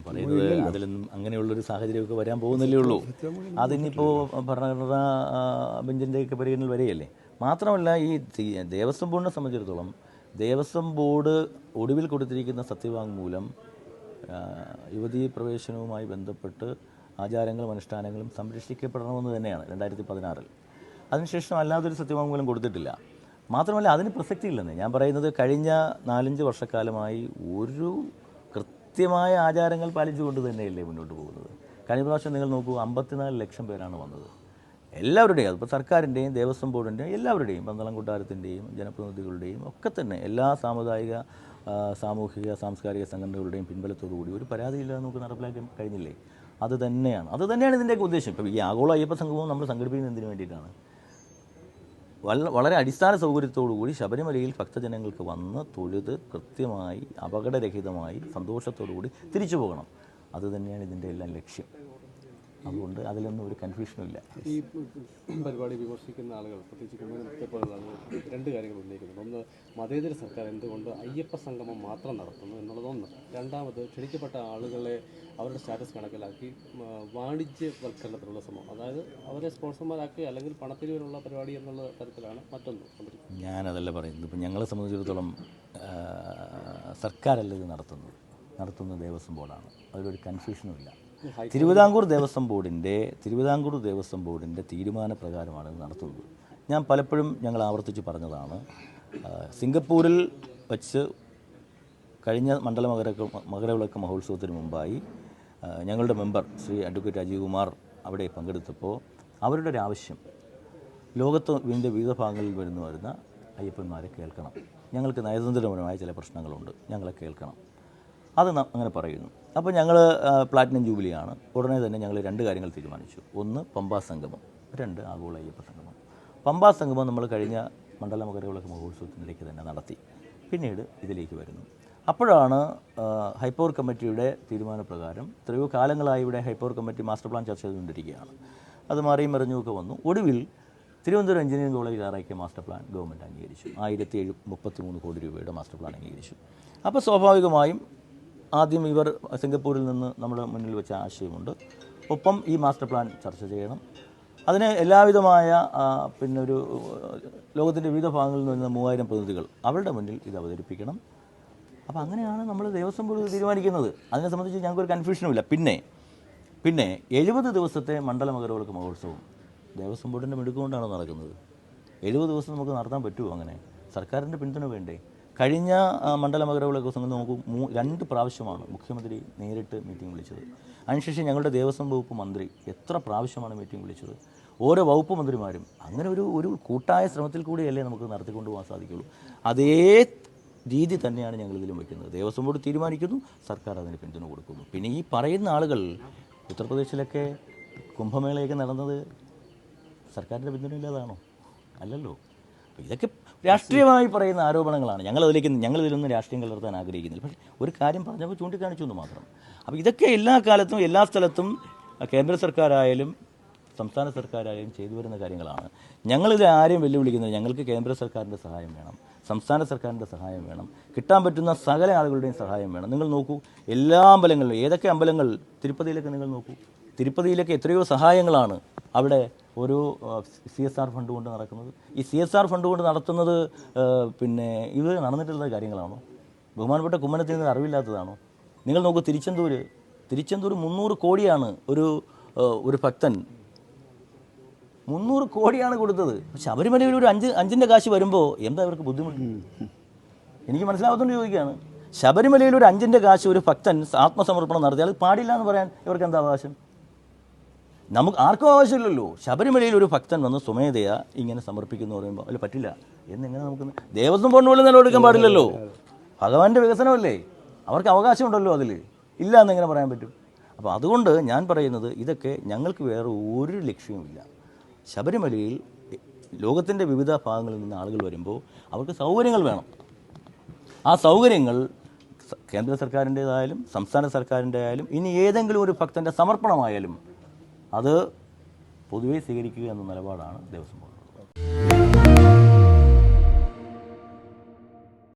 ഞാൻ പറയുന്നത് അതിലൊന്നും അങ്ങനെയുള്ളൊരു സാഹചര്യമൊക്കെ വരാൻ പോകുന്നില്ലേ ഉള്ളൂ. അതിനിപ്പോൾ ഭരണഘടന ബെഞ്ചിന്റെയൊക്കെ പരിഗണനയിൽ വരികയല്ലേ മാത്രമല്ല ഈ ദേവസ്വം ബോർഡിനെ സംബന്ധിച്ചിടത്തോളം ദേവസ്വം ബോർഡ് ഒടുവിൽ കൊടുത്തിരിക്കുന്ന സത്യവാങ്മൂലം യുവതീ പ്രവേശനവുമായി ബന്ധപ്പെട്ട് ആചാരങ്ങളും അനുഷ്ഠാനങ്ങളും സംരക്ഷിക്കപ്പെടണമെന്ന് തന്നെയാണ് രണ്ടായിരത്തി പതിനാറിൽ അതിനുശേഷം അല്ലാതൊരു സത്യവാങ്മൂലം കൊടുത്തിട്ടില്ല. മാത്രമല്ല അതിന് പ്രസക്തിയില്ലെന്ന്. ഞാൻ പറയുന്നത് കഴിഞ്ഞ നാലഞ്ച് വർഷക്കാലമായി ഒരു കൃത്യമായ ആചാരങ്ങൾ പാലിച്ചുകൊണ്ട് തന്നെയല്ലേ മുന്നോട്ട് പോകുന്നത്? കഴിഞ്ഞ പ്രാവശ്യം നിങ്ങൾ നോക്കൂ അമ്പത്തിനാല് ലക്ഷം പേരാണ് വന്നത്. എല്ലാവരുടെയും അതിപ്പോൾ സർക്കാരിന്റെയും ദേവസ്വം ബോർഡിന്റെയും എല്ലാവരുടെയും പന്തളം കൊട്ടാരത്തിന്റെയും ജനപ്രതിനിധികളുടെയും ഒക്കെ തന്നെ എല്ലാ സാമുദായിക സാമൂഹിക സാംസ്കാരിക സംഘടനകളുടെയും പിൻബലത്തോടു കൂടി ഒരു പരാതിയില്ലാതെ നമുക്ക് നടപ്പിലാക്കാൻ കഴിഞ്ഞില്ലേ? അത് തന്നെയാണ്. അത് തന്നെയാണ് ഇതിന്റെയൊക്കെ ഉദ്ദേശം. ഇപ്പോൾ ഈ ആഗോള അയ്യപ്പ സംഗമം നമ്മൾ സംഘടിപ്പിക്കുന്നത് എന്തിനു വേണ്ടിയിട്ടാണ്? വളരെ അടിസ്ഥാന കൂടി ശബരിമലയിൽ ഭക്തജനങ്ങൾക്ക് വന്ന് തൊഴുത് കൃത്യമായി അപകടരഹിതമായി സന്തോഷത്തോടു കൂടി തിരിച്ചു പോകണം. അതുതന്നെയാണ് ഇതിന്റെ എല്ലാം ലക്ഷ്യം. അതുകൊണ്ട് അതിലൊന്നും ഒരു കൺഫ്യൂഷനും ഇല്ല. ഈ പരിപാടി വിമർശിക്കുന്ന ആളുകൾ പ്രത്യേകിച്ച് കുമ്മനത്തെ പോലുള്ള ആളുകൾ രണ്ട് കാര്യങ്ങൾ ഉന്നയിക്കുന്നുണ്ട് ഒന്ന് മതേതര സർക്കാർ എന്തുകൊണ്ട് അയ്യപ്പ സംഗമം മാത്രം നടത്തുന്നു എന്നുള്ളതൊന്ന് രണ്ടാമത് ക്ഷണിക്കപ്പെട്ട ആളുകളെ അവരുടെ സ്റ്റാറ്റസ് കണക്കിലാക്കി വാണിജ്യവൽക്കരണത്തിനുള്ള വാണിജ്യവൽക്കരണത്തിലുള്ള ശ്രമം. അതായത് അവരെ സ്പോൺസർമാരാക്കി അല്ലെങ്കിൽ പണപ്പിരിവിനുള്ള പരിപാടി എന്നുള്ള തരത്തിലാണ് മറ്റൊന്ന് ഞാനതല്ല പറയുന്നത്. ഇപ്പം ഞങ്ങളെ സംബന്ധിച്ചിടത്തോളം സർക്കാരല്ല ഇത് നടത്തുന്നത്. നടത്തുന്നത് ദേവസ്വം ബോർഡാണ്. അതിലൊരു കൺഫ്യൂഷനും ഇല്ല. തിരുവിതാംകൂർ ദേവസ്വം ബോർഡിന്റെ തിരുവിതാംകൂർ ദേവസ്വം ബോർഡിന്റെ തീരുമാനപ്രകാരമാണ് ഇത് നടത്തുന്നത്. ഞാൻ പലപ്പോഴും ഞങ്ങൾ ആവർത്തിച്ച് പറഞ്ഞതാണ് സിംഗപ്പൂരിൽ വച്ച് കഴിഞ്ഞ മണ്ഡല മകര മകരവിളക്ക് മഹോത്സവത്തിന് മുമ്പായി ഞങ്ങളുടെ മെമ്പർ ശ്രീ അഡ്വക്കേറ്റ് രാജീവ് കുമാർ അവിടെ പങ്കെടുത്തപ്പോൾ അവരുടെ ഒരു ആവശ്യം ലോകത്ത് ഇതിന്റെ വിവിധ ഭാഗങ്ങളിൽ വരുന്നു വരുന്ന അയ്യപ്പന്മാരെ കേൾക്കണം. ഞങ്ങൾക്ക് നയതന്ത്രപരമായ ചില പ്രശ്നങ്ങളുണ്ട് ഞങ്ങളെ കേൾക്കണം. അത് അങ്ങനെ പറയുന്നു. അപ്പോൾ ഞങ്ങൾ പ്ലാറ്റിനം ജൂബിലിയാണ് ഉടനെ തന്നെ ഞങ്ങൾ രണ്ട് കാര്യങ്ങൾ തീരുമാനിച്ചു. ഒന്ന് പമ്പാ സംഗമം രണ്ട് ആഗോള അയ്യപ്പ സംഗമം. പമ്പാ സംഗമം നമ്മൾ കഴിഞ്ഞ മണ്ഡല മകരവിളക്ക് മഹോത്സവത്തിനിടയ്ക്ക് തന്നെ നടത്തി. പിന്നീട് ഇതിലേക്ക് വരുന്നു. അപ്പോഴാണ് ഹൈപ്പവർ കമ്മിറ്റിയുടെ തീരുമാനപ്രകാരം എത്രയോ കാലങ്ങളായി ഇവിടെ ഹൈപ്പവർ കമ്മിറ്റി മാസ്റ്റർ പ്ലാൻ ചർച്ച ചെയ്തുകൊണ്ടിരിക്കുകയാണ്. അത് മാറിയും മറിഞ്ഞുമൊക്കെ വന്നു. ഒടുവിൽ തിരുവനന്തപുരം എഞ്ചിനീയറിംഗ് കോളേജ് തയ്യാറാക്കിയ മാസ്റ്റർ പ്ലാൻ ഗവൺമെന്റ് അംഗീകരിച്ചു. ആയിരത്തി എഴു മുപ്പത്തി മൂന്ന് കോടി രൂപയുടെ മാസ്റ്റർ പ്ലാൻ അംഗീകരിച്ചു. അപ്പോൾ സ്വാഭാവികമായും ആദ്യം ഇവർ സിംഗപ്പൂരിൽ നിന്ന് നമ്മുടെ മുന്നിൽ വെച്ച ആശയമുണ്ട്. ഒപ്പം ഈ മാസ്റ്റർ പ്ലാൻ ചർച്ച ചെയ്യണം. അതിന് എല്ലാവിധമായ പിന്നെ ഒരു ലോകത്തിന്റെ വിവിധ ഭാഗങ്ങളിൽ നിന്ന് വരുന്ന മൂവായിരം പ്രതിനിധികൾ അവരുടെ മുന്നിൽ ഇത് അവതരിപ്പിക്കണം. അപ്പോൾ അങ്ങനെയാണ് നമ്മൾ ദേവസ്വം ബോർഡ് തീരുമാനിക്കുന്നത്. അതിനെ സംബന്ധിച്ച് ഞങ്ങൾക്കൊരു കൺഫ്യൂഷനുമില്ല. പിന്നെ പിന്നെ എഴുപത് ദിവസത്തെ മണ്ഡല മകരവിളക്ക് മഹോത്സവം ദേവസ്വം ബോർഡിന്റെ മിടുക്കുകൊണ്ടാണ് നടക്കുന്നത്. എഴുപത് ദിവസം നമുക്ക് നടത്താൻ പറ്റുമോ അങ്ങനെ? സർക്കാരിന്റെ പിന്തുണ വേണ്ടേ? കഴിഞ്ഞ ആ, മണ്ഡല മകരവിളക്ക് സംഘം നമുക്ക് മൂ രണ്ട് പ്രാവശ്യമാണ് മുഖ്യമന്ത്രി നേരിട്ട് മീറ്റിംഗ് വിളിച്ചത്. അതിനുശേഷം ഞങ്ങളുടെ ദേവസ്വം വകുപ്പ് മന്ത്രി എത്ര പ്രാവശ്യമാണ് മീറ്റിംഗ് വിളിച്ചത്? ഓരോ വകുപ്പ് മന്ത്രിമാരും അങ്ങനെ ഒരു ഒരു കൂട്ടായ ശ്രമത്തിൽ കൂടിയല്ലേ നമുക്ക് നടത്തിക്കൊണ്ടു പോകാൻ സാധിക്കുള്ളൂ. അതേ രീതി തന്നെയാണ് ഞങ്ങൾ ഇതിലും വയ്ക്കുന്നത്. ദേവസ്വം ബോർഡ് തീരുമാനിക്കുന്നു സർക്കാർ അതിന് പിന്തുണ കൊടുക്കുന്നു. പിന്നെ ഈ പറയുന്ന ആളുകൾ ഉത്തർപ്രദേശിലൊക്കെ കുംഭമേളയൊക്കെ നടന്നത് സർക്കാരിന്റെ പിന്തുണയില്ലാതാണോ? അല്ലല്ലോ. ഇതൊക്കെ രാഷ്ട്രീയമായി പറയുന്ന ആരോപണങ്ങളാണ്. ഞങ്ങൾ അതിലേക്ക് ഞങ്ങൾ ഇതിലൊന്നും രാഷ്ട്രീയം കലർത്താൻ ആഗ്രഹിക്കുന്നില്ല. പക്ഷേ ഒരു കാര്യം പറഞ്ഞപ്പോൾ ചൂണ്ടിക്കാണിച്ചു എന്ന് മാത്രം. അപ്പോൾ ഇതൊക്കെ എല്ലാ കാലത്തും എല്ലാ സ്ഥലത്തും കേന്ദ്ര സർക്കാരായാലും സംസ്ഥാന സർക്കാരായാലും ചെയ്തു വരുന്ന കാര്യങ്ങളാണ്. ഞങ്ങളിത് ആരെയും വെല്ലുവിളിക്കുന്നത് ഞങ്ങൾക്ക് കേന്ദ്ര സർക്കാരിന്റെ സഹായം വേണം. സംസ്ഥാന സർക്കാരിന്റെ സഹായം വേണം. കിട്ടാൻ പറ്റുന്ന സകല ആളുകളുടെയും സഹായം വേണം. നിങ്ങൾ നോക്കൂ എല്ലാ അമ്പലങ്ങളിലും ഏതൊക്കെ അമ്പലങ്ങൾ തിരുപ്പതിയിലൊക്കെ നിങ്ങൾ നോക്കൂ തിരുപ്പതിയിലൊക്കെ എത്രയോ സഹായങ്ങളാണ് അവിടെ ഒരു സി എസ് ആർ ഫണ്ട് കൊണ്ട് നടക്കുന്നത്. ഈ സി എസ് ആർ ഫണ്ട് കൊണ്ട് നടത്തുന്നത് പിന്നെ ഇത് നടന്നിട്ടുള്ള കാര്യങ്ങളാണോ? ബഹുമാനപ്പെട്ട കുമ്മനത്തിൽ നിന്ന് അറിവില്ലാത്തതാണോ? നിങ്ങൾ നോക്കൂ തിരുച്ചെന്തൂർ തിരുച്ചെന്തൂർ മുന്നൂറ് കോടിയാണ് ഒരു ഒരു ഭക്തൻ. മുന്നൂറ് കോടിയാണ് കൊടുത്തത്. ശബരിമലയിൽ ഒരു അഞ്ച് അഞ്ചിന്റെ കാശ് വരുമ്പോൾ എന്താ ഇവർക്ക് ബുദ്ധിമുട്ട്? എനിക്ക് മനസ്സിലാവാത്തോണ്ട് ചോദിക്കുകയാണ്. ശബരിമലയിൽ ഒരു അഞ്ചിന്റെ കാശ് ഒരു ഭക്തൻ ആത്മസമർപ്പണം നടത്തിയാൽ പാടില്ല എന്ന് പറയാൻ ഇവർക്ക് എന്താ അവകാശം? നമുക്ക് ആർക്കും ആവശ്യമില്ലല്ലോ. ശബരിമലയിൽ ഒരു ഭക്തൻ വന്ന് സ്വമേധയ ഇങ്ങനെ സമർപ്പിക്കുന്നു പറയുമ്പോൾ അല്ല പറ്റില്ല. എന്നിങ്ങനെ നമുക്ക് ദേവസ്വം ബോർഡിന് പോലും നിലവെടുക്കാൻ പാടില്ലല്ലോ. ഭഗവാന്റെ വികസനമല്ലേ? അവർക്ക് അവകാശമുണ്ടല്ലോ അതിൽ ഇല്ല എന്നെങ്ങനെ പറയാൻ പറ്റും? അപ്പോൾ അതുകൊണ്ട് ഞാൻ പറയുന്നത് ഇതൊക്കെ ഞങ്ങൾക്ക് വേറെ ഒരു ലക്ഷ്യവുമില്ല. ശബരിമലയിൽ ലോകത്തിന്റെ വിവിധ ഭാഗങ്ങളിൽ നിന്ന് ആളുകൾ വരുമ്പോൾ അവർക്ക് സൗകര്യങ്ങൾ വേണം. ആ സൗകര്യങ്ങൾ കേന്ദ്ര സർക്കാരിന്റേതായാലും സംസ്ഥാന സർക്കാരിന്റെ ആയാലും ഇനി ഏതെങ്കിലും ഒരു ഭക്തന്റെ സമർപ്പണമായാലും അത് പൊതുവെ സ്വീകരിക്കുക എന്ന നിലപാടാണ് ദേവസ്വം ബോർഡ്